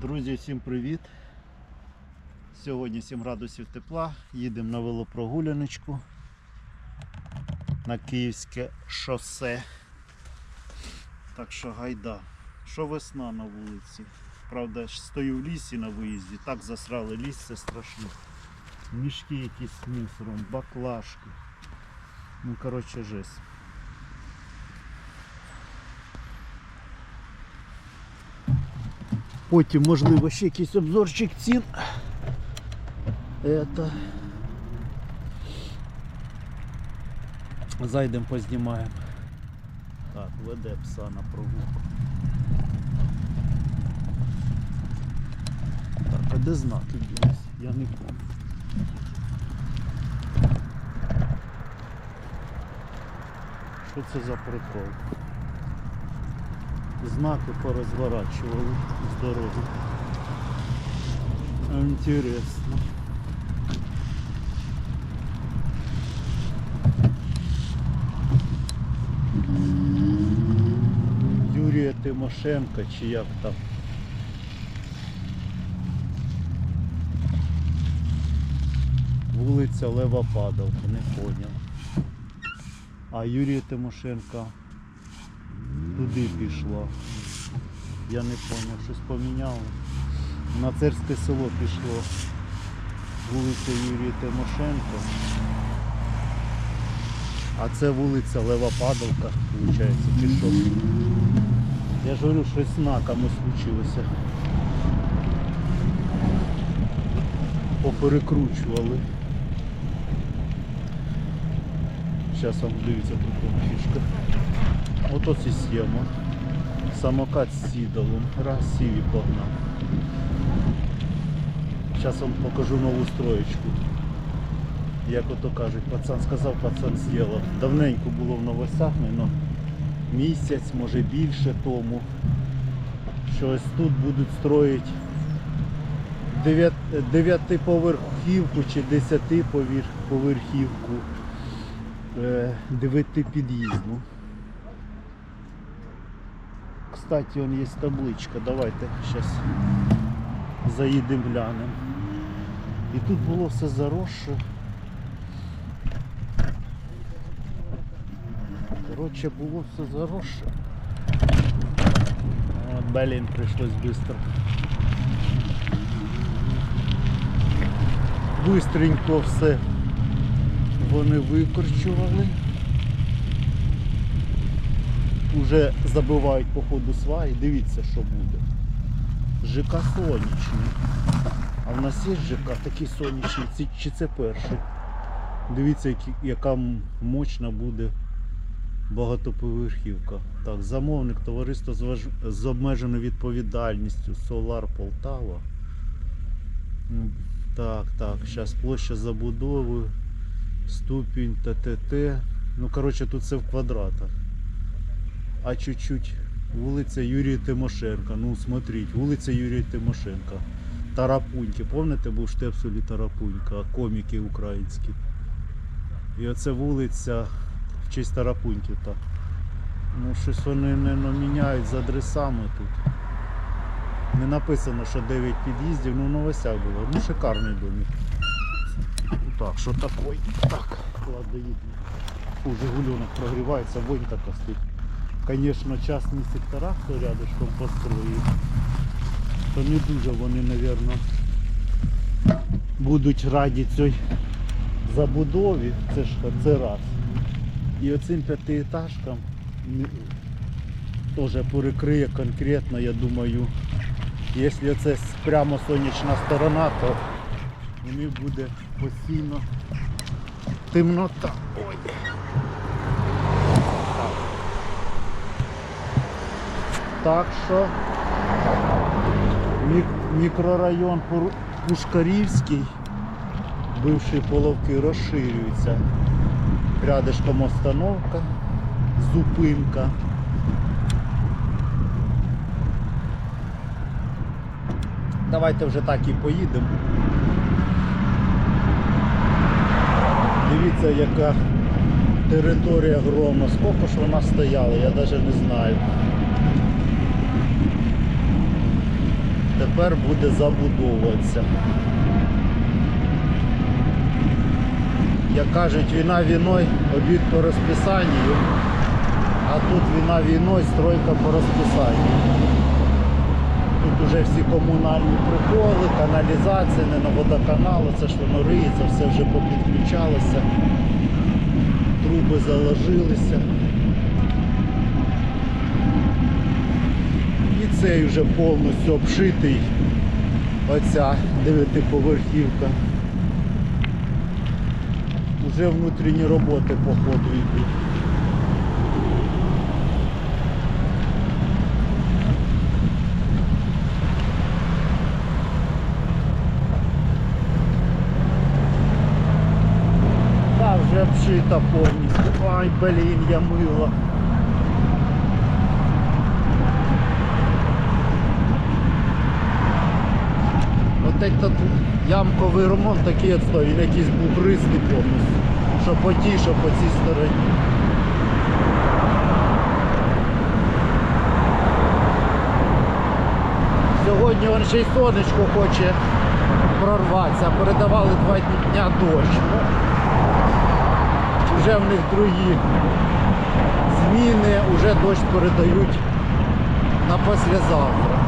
Друзі, всім привіт! Сьогодні 7 градусів тепла. Їдемо на велопрогуляночку на Київське шосе. Так що гайда. Що весна на вулиці? Правда, стою в лісі на виїзді, так засрали ліс, це страшно. Мішки якісь з мусором, баклажки. Ну, коротше, жесть. Потім, можливо, ще якийсь обзорчик цін. Это. Зайдемо познімаємо. Так, веде пса на прогулку. Так, а де знаки ділись? Я не пам'ятаю. Що це за прикол? Знаки порозворачивали з дороги. Интересно. Юрія Тимошенка чи як там. Вулиця Лева Падалка, не поняв. А Юрія Тимошенка туди пішла. Я не зрозумів, щось поміняло. На царське село пішло. Вулиця Юрія Тимошенко. А це вулиця Лева Падалка, виходить, чи що. Я ж говорю, щось знаками случилося. Поперекручували. Зараз вам дивіться тут фішка. Ото система. Самокат з сідалом. Раз сів і погнав. Зараз вам покажу нову строєчку. Як ото кажуть, пацан сказав, пацан зробив. Давненько було в новостях, але місяць, може більше тому. Що ось тут будуть строїти дев'ят- дев'ятиповерхівку чи десятиповерхівку е, дев'ятипід'їзну. Кстати, он есть табличка. Давайте сейчас заїдемо глянемо. І тут було все заросше. Коротше, було все заросше. Блін, прийшлось швидко. Бистренько все вони викорчували. Уже забивають по ходу сваї. Дивіться, що буде. ЖК сонячний. А в нас є ЖК такий сонячний, чи це перший? Дивіться, яка мощна буде багатоповерхівка. Так, замовник, товариство з, обмеженою відповідальністю Solar Полтава. Так, так, зараз площа забудови, ступінь ТТТ. Ну, коротше, тут все в квадратах а чуть-чуть вулиця Юрія Тимошенка. Ну, смотрите, вулиця Юрія Тимошенка. Тарапуньки. Пам'ятаєте, був штепселі Тарапунька, коміки українські. І оце вулиця в честь Тарапуньки. Так. Ну, щось вони не міняють з адресами тут. Не написано, що 9 під'їздів, ну в новостях було. Ну, шикарний домик. Ну Так, що такой? Так, ладно, їдемо. Фу, Жигульонок прогрівається, вонь така стоїть. Звісно, частні сектора, хто рядышком построїв, то не дуже вони, мабуть, будуть раді цій забудові, це ж це раз. І оцим п'ятиэтажкам теж перекриє конкретно, я думаю, якщо це прямо сонячна сторона, то у них буде постійно темнота. Ой. Так що мікрорайон Пушкарівський, бивші половки, розширюється. Рядышком остановка, зупинка. Давайте вже так і поїдемо. Дивіться, яка територія грома. Скільки ж вона стояла, я навіть не знаю. Тепер буде забудовуватися. Як кажуть, війна війною, обід по розписанню, а тут війна війною, стройка по розписанню. Тут уже всі комунальні приколи, каналізація, не на водоканал, це ж воно риється, все вже попідключалося, труби заложилися. Цей вже повністю обшитий. Оця дев'ятиповерхівка. Уже внутрішні роботи по ходу йдуть. Та вже обшита повністю. Ай, блін, я мила. От тут ямковий ремонт такий от стоїть, він якийсь бугристий повністю. Що по тій, що по цій стороні. Сьогодні він ще й сонечко хоче прорватися. Передавали два дня дощ. Ну, Вже в них другі зміни, вже дощ передають на післязавтра.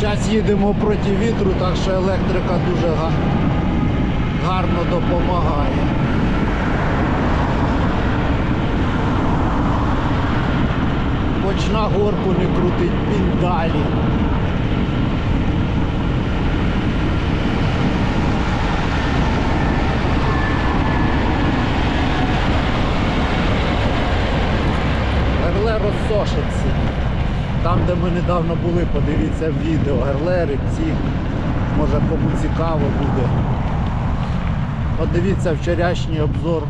Зараз їдемо проти вітру, так що електрика дуже гарно допомагає. Хоч на горку не крутить піндалі. Герле Ми недавно були, подивіться відео, герлери, ці, може кому цікаво буде. Подивіться вчорашній обзор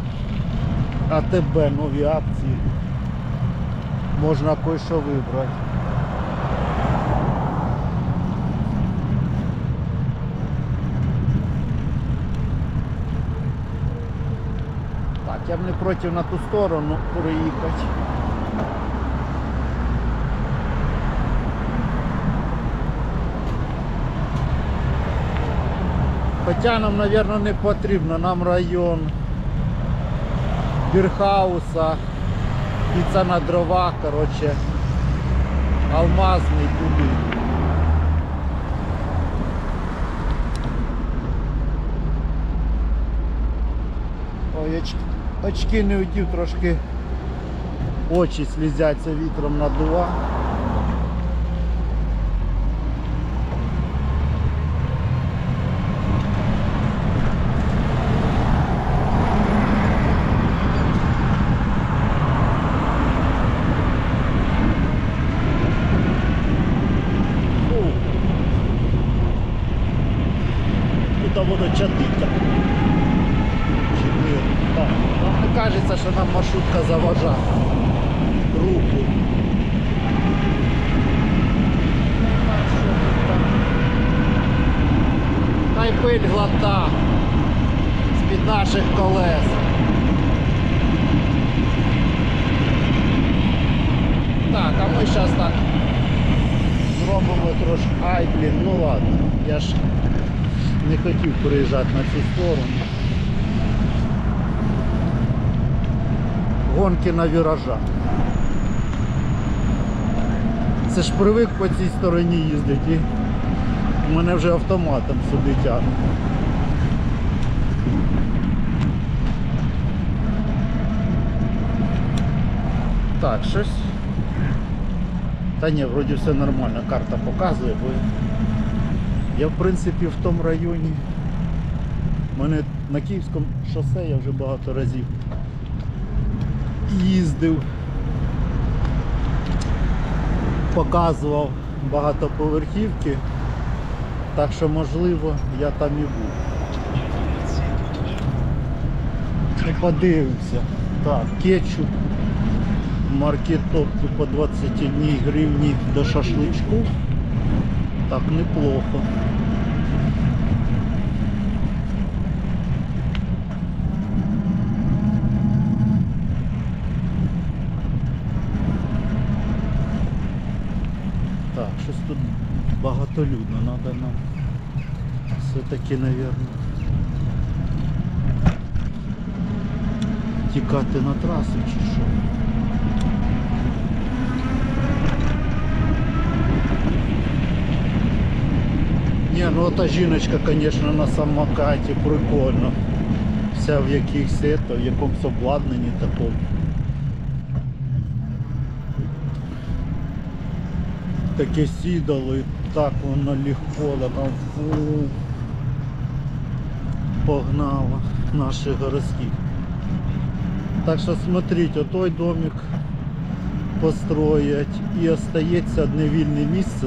АТБ, нові акції. Можна кое-що вибрати. Так, я б не проти на ту сторону переїхати. Хоча нам, мабуть, не потрібно. Нам район Бірхауса, піца на дрова, коротше, алмазний туди. Ой, очки, очки не одів, трошки очі слізяться вітром надува. Фу. Чотири. Так. Нам кажеться, що нам маршрутка заважає. Руку. Хай пиль глота з-під наших колес. Так, а ми зараз так зробимо трошки. Ай, блін, ну ладно. Я ж не хотів приїжджати на цю сторону. Гонки на віражах. Це ж привик по цій стороні їздити і мене вже автоматом сюди тягне. Так, щось. Та ні, вроді все нормально, карта показує, бо я в принципі в тому районі. Мене на Київському шосе я вже багато разів їздив, показував багатоповерхівки. Так що можливо я там і. Ну, подивимося. Так, кетчуп. Маркетопки по 21 гривні до шашличку. Так неплохо. Так, щось тут багатолюдно, треба нам все-таки, мабуть, тікати на трасу чи що. Ні, ну та жіночка, звісно, на самокаті прикольно. Вся в якихось это, в якомусь обладнанні такому. Таке і так воно легко така фу, погнало наших городських. Так що смотрите, отой домик построять і остається одне вільне місце.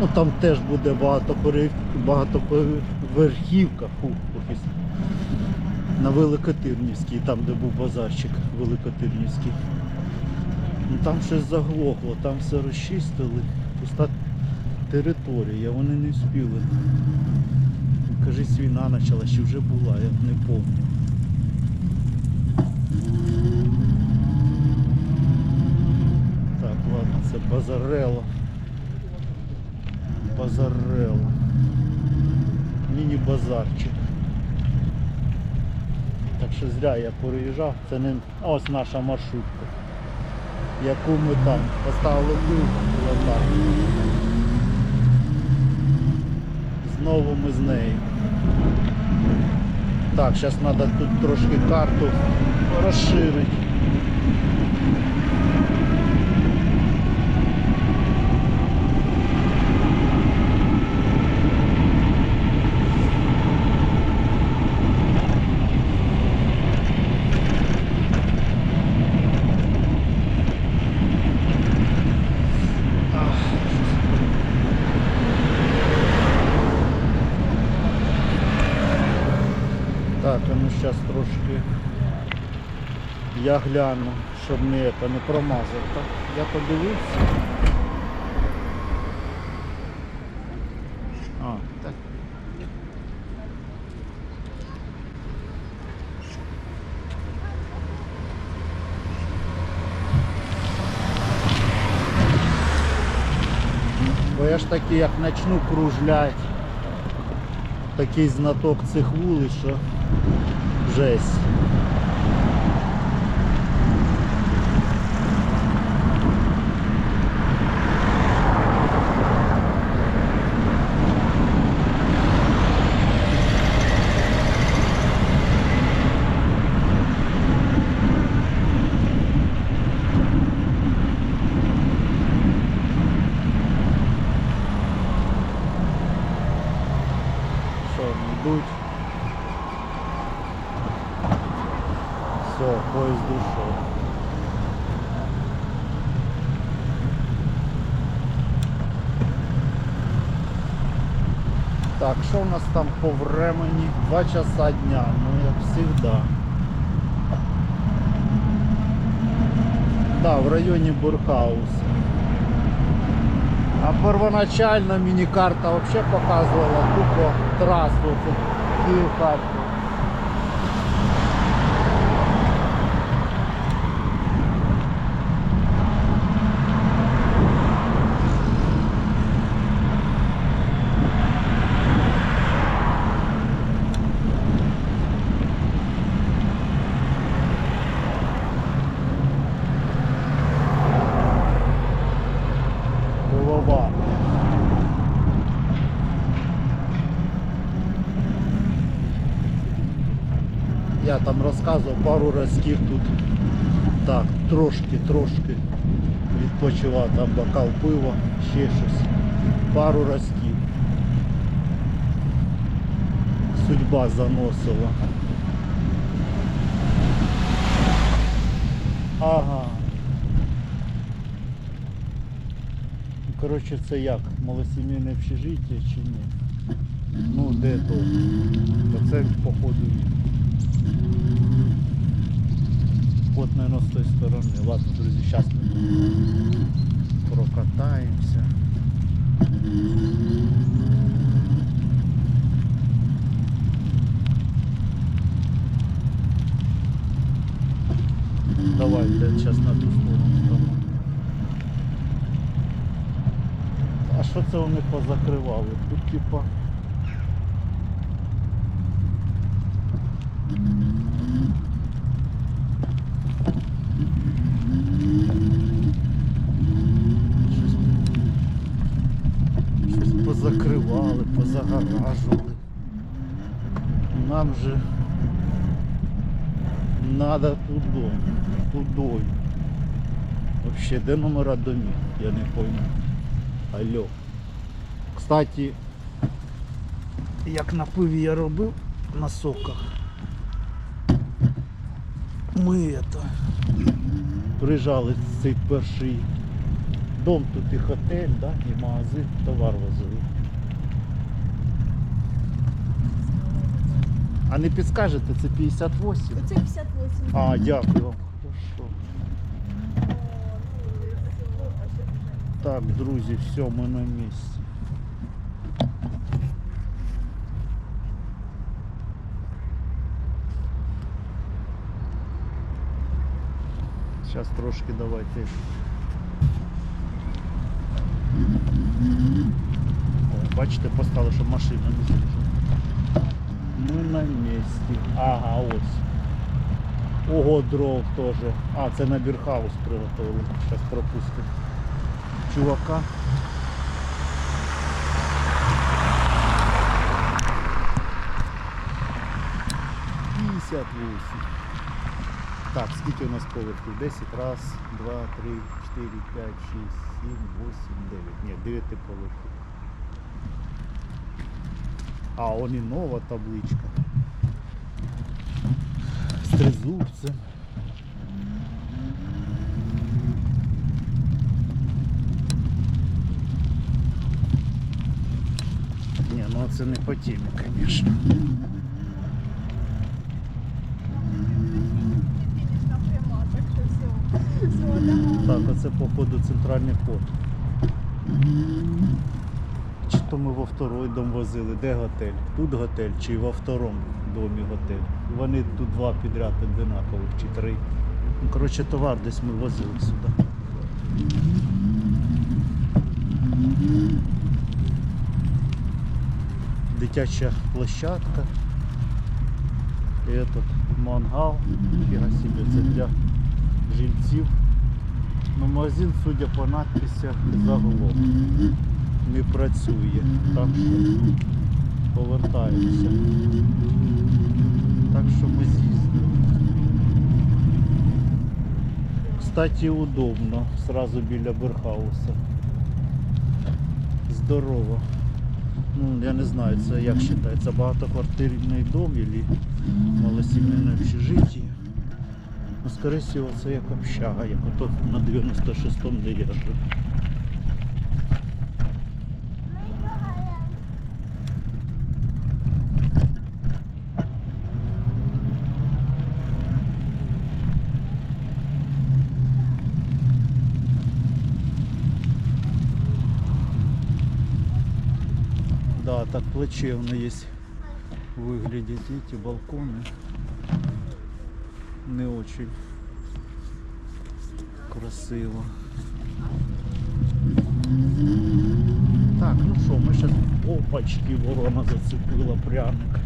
Ну там теж буде багатоповерх- багатоповерхівка на Великотирнівській, там де був базарчик Великотирнівський. Ну там щось заглохло, там все розчистили, пуста територія, вони не встигли. Кажись, війна почалась, чи вже була, я не пам'ятаю. Так, ладно, це Базарело. Базарело. Міні-базарчик. Так що зря я переїжджав, це не ось наша маршрутка, яку ми там поставили так. Знову ми з нею. Так, зараз треба тут трошки карту розширити. Так, а ну зараз трошки я гляну, щоб не, это, не промазав. Так? Я подивився. А, так. Бо я ж таки як начну кружлять, такий знаток цих вулиць, що жесть. Що. Все, поїзд ушов. Так, що у нас там по времени? Два часа дня, ну як завжди. Да, в районі Бурхауса. А первоначально міні-карта вообще показувала тупо трасу Київ-Харків. Голова. Я там розказував пару разів тут. Так, трошки, трошки відпочивав там бокал пива, ще щось. Пару разів. Судьба заносила. Ага. Ну, Коротше, це як? Малосімейне общежиття чи ні? Ну, де? То це походу. Він. От, наверное, з тої сторони. Ладно, друзі, зараз ми прокатаємося. Давайте зараз на ту сторону. А що це вони позакривали? Тут типа. Щось, щось позакривали, позагоражували. Нам же надо туди, тудою. Вообще, де номера домів? Я не пойму. Алло. Кстати, як на пиві я робив на соках. Ми это, приїжджали в цей перший дом, тут і готель, да, і магазин, товар возили. А не підскажете, це 58? Оце 58. А, дякую вам. Хорошо. Так, друзі, все, ми на місці. Зараз трошки давайте. Бачите, поставили, щоб машина не з'їжджала. Ми на місці. Ага, ось. Ого, дров теж. А, це на бірхаус приготували. Зараз пропустимо. Чувака. П'ятдесят восемь. Так, скільки у нас поверхів? 10, раз, два, три, чотири, п'ять, шість, сім, восемь, дев'ять. Ні, дев'яти поверхів. А, он і нова табличка. З тризубцем. Ні, ну це не по темі, звісно. Фінішна пряма, так що все. Все, давай. Так, оце походу центральний ход. То ми во второй дом возили? Де готель? Тут готель чи во второму домі готель? Вони тут два підряд одинакових чи три. Ну, коротше, товар десь ми возили сюди. Дитяча площадка. І этот мангал. Фіга собі, це для жильців. Ну, магазин, судя по надписях, загалом не працює. Так що повертаємося. Так що ми з'їздимо. Кстати, удобно, сразу біля Берхауса. Здорово. Ну, я не знаю, це як вважається, багатоквартирний дом або малосімейне общежиття. Ну, всего, це як общага, як ото на 96-му, де я жив. Да, так плачевно есть выглядят эти балконы. Не очень красиво. Так, ну що, ми зараз опачки, ворона зацепила пряник.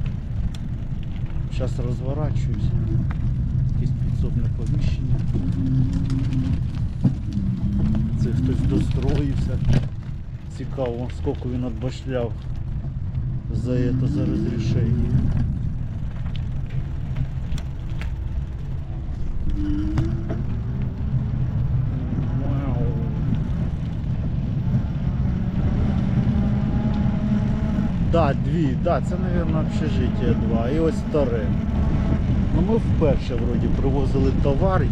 Зараз розворачуюсь. Якесь підсобне поміщення. Це хтось достроївся. Цікаво, скільки він отбашляв за это, за. Вау. Да, дві, да, це, мабуть, общежиття два. І ось старе. Ну ми вперше вроді привозили товар,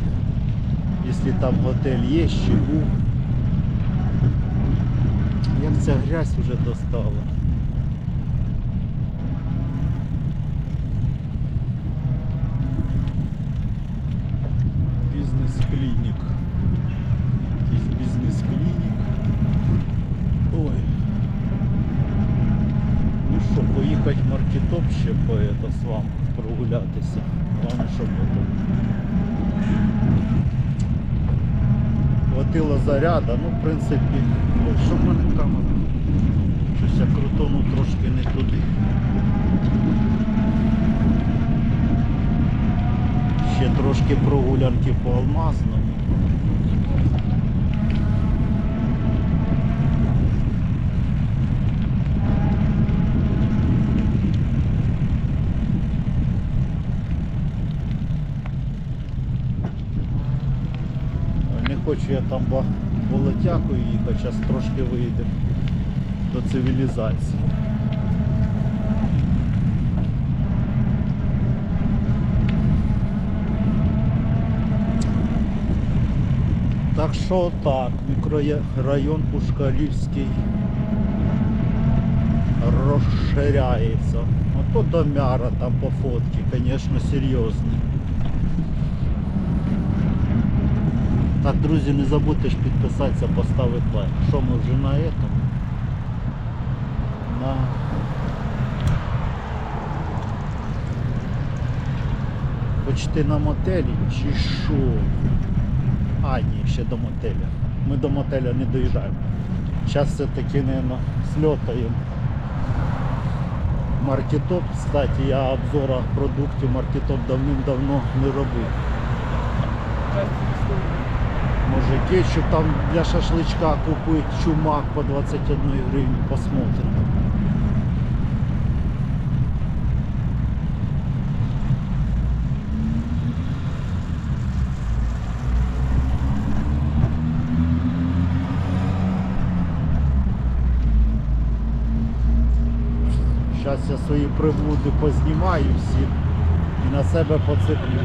якщо там готель є, ще був. Як ця грязь вже достала. клінік. Якийсь бізнес-клінік. Ой. Ну що, поїхати в маркетоп ще по это з вами прогулятися. Главное, щоб потім. Хватило заряда, ну в принципі, щоб мене камера. Щось я крутону трошки не туди. Ще трошки прогулянки по алмазному. Не хочу я там болотякою їхати, зараз трошки вийдемо до цивілізації. Так що так, мікрорайон Пушкарівський розширяється. Ото домяра там по фотці, звісно, серйозний. Так, друзі, не забудьте ж підписатися, поставити лайк. Що ми вже на этом? На... Почти на мотелі чи що? А, ні, ще до мотеля. Ми до мотеля не доїжджаємо. Зараз все-таки, мабуть, сльотаємо. Маркетоп, кстати, я обзора продуктів Маркетоп давним-давно не робив. Може кетчуп там для шашличка купити, чумак по 21 гривні, посмотрим. Зараз я свої приблуди познімаю всі і на себе поцеплю.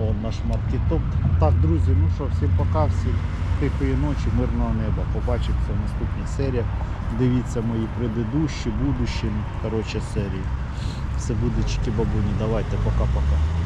О, наш маркетоп. Так, друзі, ну що, всім пока, всім тихої ночі, мирного неба. Побачимося в наступній серії. Дивіться мої предыдущі, будущі, коротше, серії. Все буде чики бабуні. Давайте, пока-пока.